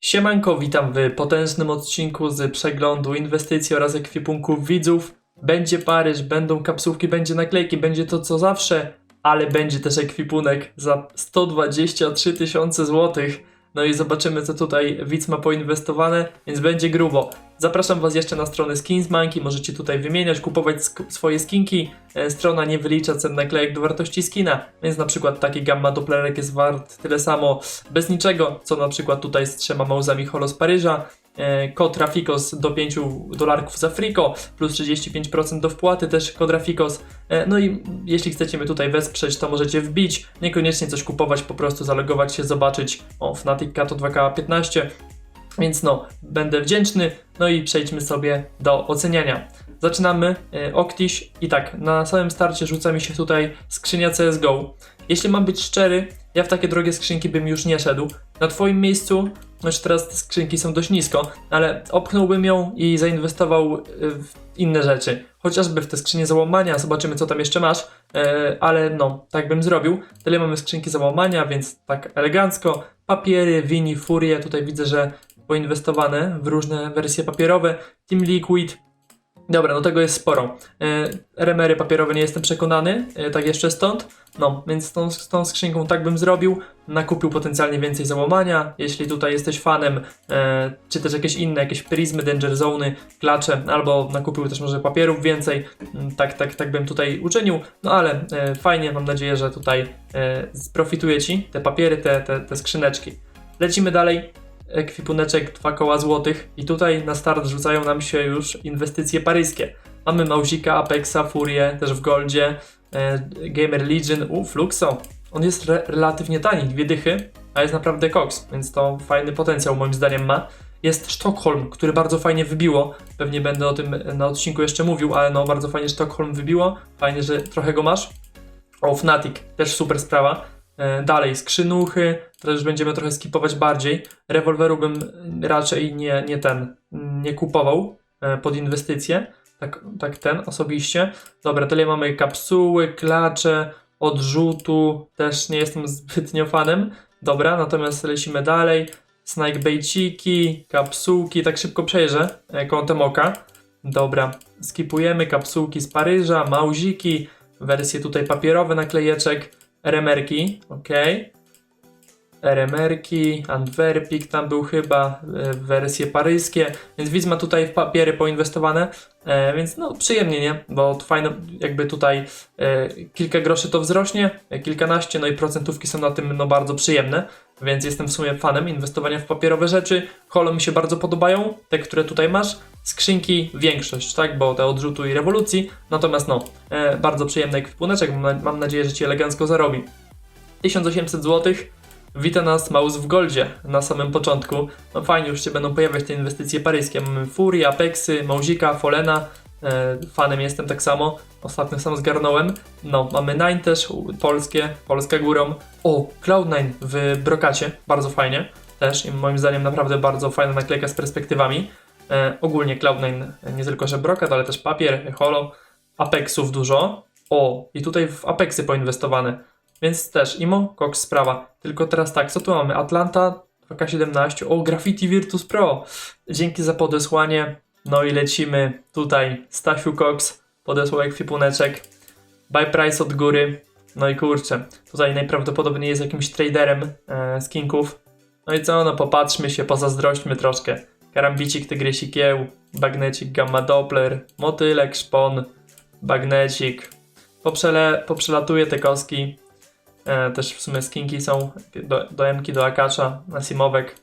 Siemanko, witam w potężnym odcinku z przeglądu inwestycji oraz ekwipunków widzów. Będzie Paryż, będą kapsułki, będzie naklejki, będzie to co zawsze, ale będzie też ekwipunek za 123 tysiące złotych. No i zobaczymy co tutaj widz ma poinwestowane, więc będzie grubo. Zapraszam Was jeszcze na stronę Skinsmanki, możecie tutaj wymieniać, kupować sk- swoje skinki. E, Strona nie wylicza cen naklejek do wartości skina, więc na przykład taki gamma doplerek jest wart tyle samo bez niczego, co na przykład tutaj z trzema mauzami Holo z Paryża. E, Kod Rafikos do 5 dolarków za Frico, plus 35% do wpłaty też kod Rafikos. E, No i jeśli chcecie mnie tutaj wesprzeć, to możecie wbić, niekoniecznie coś kupować, po prostu zalogować się, zobaczyć. O, Fnatic to 2K15, więc no, będę wdzięczny. No i przejdźmy sobie do oceniania. Zaczynamy e, Octish i tak, na samym starcie rzuca mi się tutaj skrzynia CSGO. Jeśli mam być szczery, ja w takie drogie skrzynki bym już nie szedł. Na twoim miejscu, choć teraz te skrzynki są dość nisko, ale opchnąłbym ją i zainwestował e, w inne rzeczy. Chociażby w te skrzynie załamania, zobaczymy co tam jeszcze masz, e, ale no, tak bym zrobił. Tyle mamy skrzynki załamania, więc tak elegancko. Papiery, Wini, Furie, tutaj widzę, że poinwestowane w różne wersje papierowe. Team Liquid. Dobra, no tego jest sporo. E, remery papierowe nie jestem przekonany, e, tak jeszcze stąd. No, więc z tą, tą skrzynką tak bym zrobił. Nakupił potencjalnie więcej załamania. Jeśli tutaj jesteś fanem, e, czy też jakieś inne, jakieś prizmy, danger zony, klacze, albo nakupił też może papierów więcej. Tak, tak, tak bym tutaj uczynił. No ale e, fajnie, mam nadzieję, że tutaj e, sprofituje ci te papiery, te, te, te skrzyneczki. Lecimy dalej ekwipuneczek 2 koła złotych i tutaj na start rzucają nam się już inwestycje paryskie. Mamy Mauzika, Apexa, Furię, też w Goldzie, e, Gamer Legion, u, Fluxo. On jest re relatywnie tani, dwie dychy, a jest naprawdę koks, więc to fajny potencjał moim zdaniem ma. Jest Sztokholm, który bardzo fajnie wybiło. Pewnie będę o tym na odcinku jeszcze mówił, ale no bardzo fajnie Sztokholm wybiło. Fajnie, że trochę go masz. O, Fnatic, też super sprawa. E, dalej, skrzynuchy, to już będziemy trochę skipować bardziej. Rewolweru bym raczej nie, nie ten, nie kupował e, pod inwestycje. Tak, tak ten osobiście. Dobra, tyle mamy kapsuły, klacze, odrzutu. Też nie jestem zbytnio fanem. Dobra, natomiast lecimy dalej. Snakebejciki, kapsułki, tak szybko przejrzę e, kątem oka. Dobra, skipujemy kapsułki z Paryża, mauziki, wersje tutaj papierowe naklejeczek, remerki, ok. RMR-ki, Antwerpik tam był chyba, e, wersje paryskie, więc widz ma tutaj w papiery poinwestowane, e, więc no przyjemnie, nie? Bo to fajne, jakby tutaj e, kilka groszy to wzrośnie, kilkanaście, no i procentówki są na tym no bardzo przyjemne, więc jestem w sumie fanem inwestowania w papierowe rzeczy. Holo mi się bardzo podobają, te, które tutaj masz. Skrzynki większość, tak? Bo te odrzutu i rewolucji. Natomiast no, e, bardzo przyjemny ekwipuneczek. Mam, mam nadzieję, że ci elegancko zarobi. 1800 zł. Wita nas Maus w Goldzie na samym początku. No fajnie, już się będą pojawiać te inwestycje paryskie. Mamy Fury, Apexy, Mauzika, Folena. E, fanem jestem tak samo. Ostatnio sam zgarnąłem. No, mamy Nine też, polskie, Polska górą. O, Cloud9 w brokacie, bardzo fajnie. Też i moim zdaniem naprawdę bardzo fajna naklejka z perspektywami. E, ogólnie Cloud9 nie tylko, że brokat, ale też papier, holo, Apexów dużo. O, i tutaj w Apexy poinwestowane. Więc też IMO, Cox sprawa. Tylko teraz tak, co tu mamy? Atlanta 2K17. O, Graffiti Virtus Pro. Dzięki za podesłanie. No i lecimy tutaj. Stasiu Cox podesłał ekwipuneczek. Buy price od góry. No i kurczę, tutaj najprawdopodobniej jest jakimś traderem e, skinków. No i co, no popatrzmy się, pozazdrośćmy troszkę. Karambicik, tygrysik kieł, bagnecik, gamma doppler, motylek, szpon, bagnecik. Poprzele, poprzelatuję te koski. E, też w sumie skinki są do, do do Akacza, na Simowek.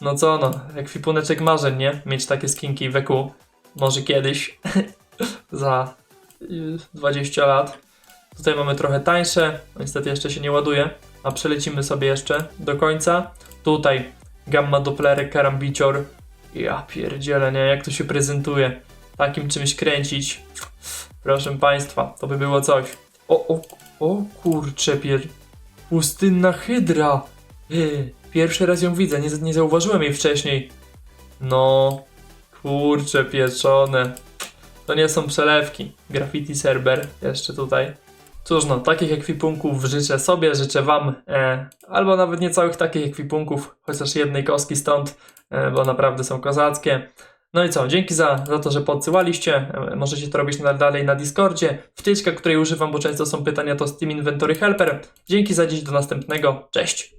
No co no, ekwipuneczek marzeń, nie? Mieć takie skinki w EQ. Może kiedyś. Za y, 20 lat. Tutaj mamy trochę tańsze, niestety jeszcze się nie ładuje. A przelecimy sobie jeszcze do końca. Tutaj gamma doplerek, karambicior. Ja pierdzielę, nie? Jak to się prezentuje. Takim czymś kręcić. Proszę Państwa, to by było coś. O, o, o kurcze pier... Pustynna hydra! Yy, pierwszy raz ją widzę, nie, nie zauważyłem jej wcześniej. No, kurcze pieczone. To nie są przelewki. Graffiti Serber jeszcze tutaj. Cóż no, takich ekwipunków życzę sobie, życzę wam, e, albo nawet nie całych takich ekwipunków, chociaż jednej kostki stąd, e, bo naprawdę są kozackie. No i co, dzięki za, za to, że podsyłaliście, e, możecie to robić nadal dalej na Discordzie, wtyczka, której używam, bo często są pytania to Steam Inventory Helper. Dzięki za dziś, do następnego, cześć!